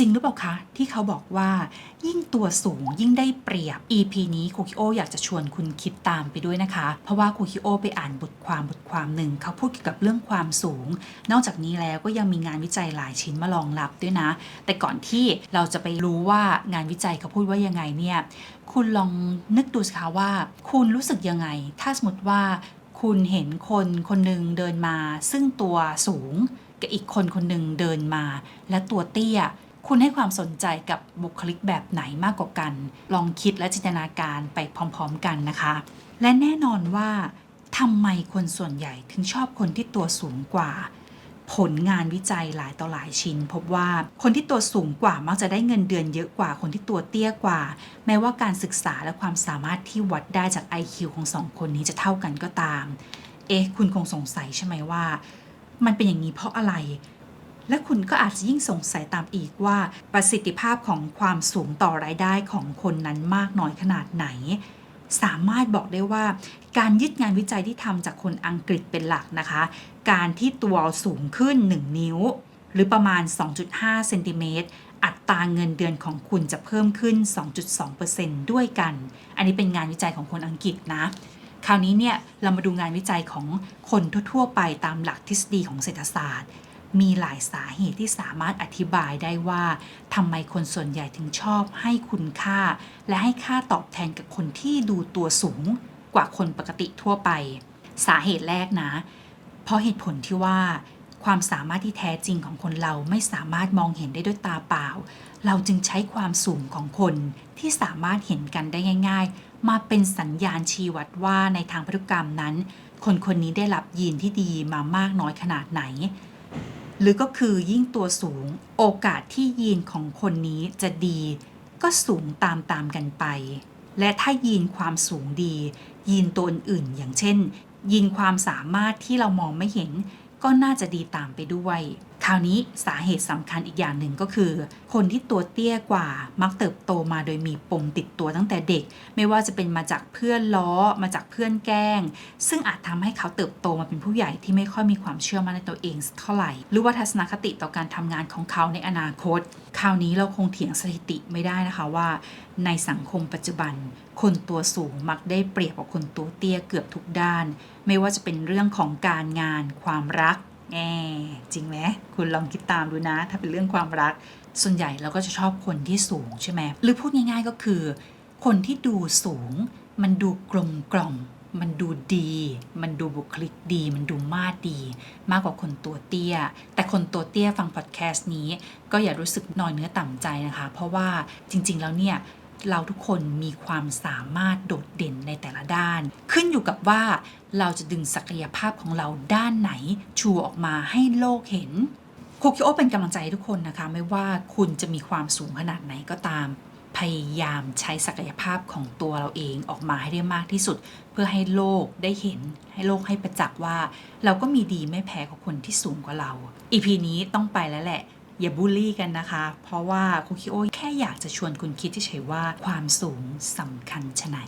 จริงหรือเปล่าคะ ที่เขาบอกว่ายิ่งตัวสูงยิ่งได้เปรียบ EP นี้คคิโออยากจะชวนคุณคิดตามไปด้วยนะคะ เพราะว่าคคิโอไปอ่านบทความบทความหนึ่ง เขาพูดเกี่ยวกับเรื่องความสูง นอกจากนี้แล้วก็ยังมีงานวิจัยหลายชิ้นมารองรับด้วยนะ แต่ก่อนที่เราจะไปรู้ว่างานวิจัยเขาพูดว่ายังไงเนี่ยคุณลองนึกดูสิคะว่า คุณรู้สึกยังไง ถ้าสมมติว่าคุณเห็นคนคนหนึ่งเดินมา ซึ่งตัวสูงกับอีกคนคนหนึ่งเดินมา และตัวเตี้ย คุณให้ความสนใจกับบุคลิกแบบไหนมากกว่ากัน ลองคิดและจินตนาการไปพร้อมๆกันนะคะ และแน่นอนว่าทำไมคนส่วนใหญ่ถึงชอบคนที่ตัวสูงกว่า ผลงานวิจัยหลายต่อหลายชิ้น พบว่าคนที่ตัวสูงกว่ามักจะได้เงินเดือนเยอะกว่าคนที่ตัวเตี้ยกว่า แม้ว่าการศึกษาและความสามารถที่วัดได้จาก IQ ของสองคนนี้จะเท่ากันก็ตาม เอ๊ะคุณคงสงสัยใช่ไหมว่า มันเป็นอย่างนี้เพราะอะไร และคุณก็อาจจะยิ่งสงสัยตามอีกว่า ประสิทธิภาพของความสูงต่อรายได้ของคนนั้นมากน้อยขนาดไหน สามารถบอกได้ว่า การยึดงานวิจัยที่ทำจากคนอังกฤษเป็นหลักนะคะ การที่ตัวสูงขึ้น 1 นิ้ว หรือประมาณ 2.5เซนติเมตรอัตราเงินเดือนของคุณจะเพิ่มขึ้น 2.2%ด้วยกัน อันนี้เป็นงานวิจัยของคนอังกฤษนะ คราวนี้เนี่ยเรามาดูงานวิจัยของคนทั่วๆไปตามหลักทฤษฎีของเศรษฐศาสตร์ มีหลายสาเหตุที่สามารถอธิบายได้ว่าทำไมคนส่วนใหญ่ถึงชอบให้คุณค่า และให้ค่าตอบแทนกับคนที่ดูตัวสูงกว่าคนปกติทั่วไป สาเหตุแรกนะ เพราะเหตุผลที่ว่า ความสามารถที่แท้จริงของคนเราไม่สามารถมองเห็นได้ด้วยตาเปล่า เราจึงใช้ความสูงของคนที่สามารถเห็นกันได้ง่าย ๆ มาเป็นสัญญาณชี้วัดว่าในทางพันธุกรรมนั้น คนคนนี้ได้รับยีนที่ดีมามากน้อยขนาดไหน หรือก็คือยิ่งตัวสูงโอกาสที่ยีนของคนนี้จะดี ก็สูงตามตามกันไป และถ้ายีนความสูงดี ยีนตัวอื่นๆอย่างเช่น ยีนความสามารถที่เรามองไม่เห็น ก็น่าจะดีตามไปด้วย ราวนี้สาเหตุสำคัญอีกอย่างหนึ่งก็คือ คนที่ตัวเตี้ยกว่ามักเติบโตมาโดยมีปมติดตัวตั้งแต่เด็ก ไม่ว่าจะเป็นมาจากเพื่อนล้อ มาจากเพื่อนแกล้ง ซึ่งอาจทำให้เขาเติบโตมาเป็นผู้ใหญ่ที่ไม่ค่อยมีความเชื่อมั่นในตัวเองเท่าไหร่ หรือว่าทัศนคติต่อการทำงานของเขาในอนาคต คราวนี้เราคงเถียงสถิติไม่ได้นะคะว่า ในสังคมปัจจุบัน คนตัวสูงมักได้เปรียบกว่าคนตัวเตี้ยเกือบทุกด้าน ไม่ว่าจะเป็นเรื่องของการงาน ความรัก แอจริงไหมคุณลองคิดตามดูนะ ถ้าเป็นเรื่องความรัก ส่วนใหญ่เราก็จะชอบคนที่สูงใช่ไหมหรือพูดง่ายๆก็คือ คนที่ดูสูง มันดูกลมกล่อม มันดูดี มันดูบุคลิกดี มันดูมาดดี มากกว่าคนตัวเตี้ย แต่คนตัวเตี้ยฟังพอดแคสต์นี้ ก็อย่ารู้สึกน้อยเนื้อต่ำใจนะคะ เพราะว่าจริง ๆ แล้วเนี่ย เราทุกคนมีความสามารถโดดเด่นในแต่ละด้าน ขึ้นอยู่กับว่าเราจะดึงศักยภาพของเราด้านไหนชูออกมาให้โลกเห็นโคคิโอเป็นกำลังใจใทุกคนนะคะ ไม่ว่าคุณจะมีความสูงขนาดไหนก็ตาม พยายามใช้ศักยภาพของตัวเราเองออกมาให้ได้มากที่สุด เพื่อให้โลกได้เห็น ให้โลกให้ประจักษ์ว่า เราก็มีดีไม่แพ้กับคนที่สูงกว่าเราอีพีนี้ต้องไปแล้วแหละ อย่าบูลลี่กันนะคะ เพราะว่าคุคิโอแค่อยากจะชวนคุณคิดเฉยๆว่าความสูงสำคัญชะไหน